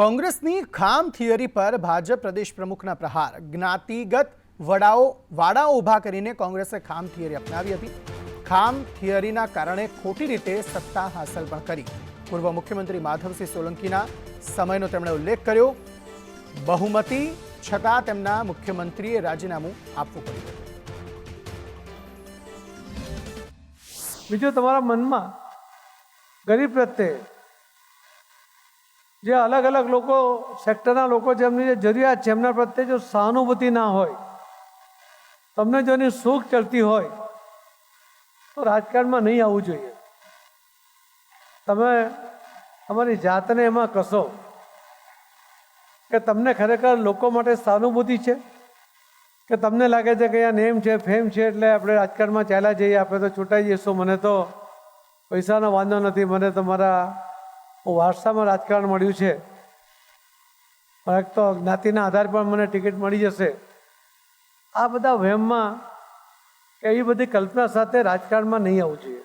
કોંગ્રેસની ખામ થિયરી પર ભાજપ પ્રદેશ પ્રમુખના પ્રહાર. જ્ઞાતિગત વડાઓ, વાડાઓ ઊભા કરીને કોંગ્રેસે ખામ થિયરી અપનાવી હતી. ખામ થિયરીના કારણે ખોટી રીતે સત્તા હાંસલ પણ કરી. પૂર્વ મુખ્યમંત્રી માધવસિંહ સોલંકીના સમયનો તેમણે ઉલ્લેખ કર્યો. બહુમતી છતાં તેમના મુખ્યમંત્રીએ રાજીનામું આપવું પડ્યું બીજું તમારા મનમાં ગરીબ પ્રત્યે જે અલગ અલગ લોકો, સેક્ટરના લોકો જેમની જે જરૂરિયાત છે, એમના પ્રત્યે જો સહાનુભૂતિ ના હોય, તમને જો એની સુખ ચડતી હોય, તો રાજકારણમાં નહીં આવવું જોઈએ. તમે તમારી જાતને એમાં કશો કે તમને ખરેખર લોકો માટે સહાનુભૂતિ છે? કે તમને લાગે છે કે આ નેમ છે ફેમ છે, એટલે આપણે રાજકારણમાં ચાલ્યા જઈએ, આપણે તો છૂટાઈ જઈશું, મને તો પૈસાનો વાંધો નથી, મને તો મારા વારસામાં રાજકારણ મળ્યું છે. પણ એક તો જ્ઞાતિના આધાર પર મને ટિકિટ મળી જશે. આ બધા વહેમમાં એવી બધી કલ્પના સાથે રાજકારણમાં નહીં આવવું જોઈએ.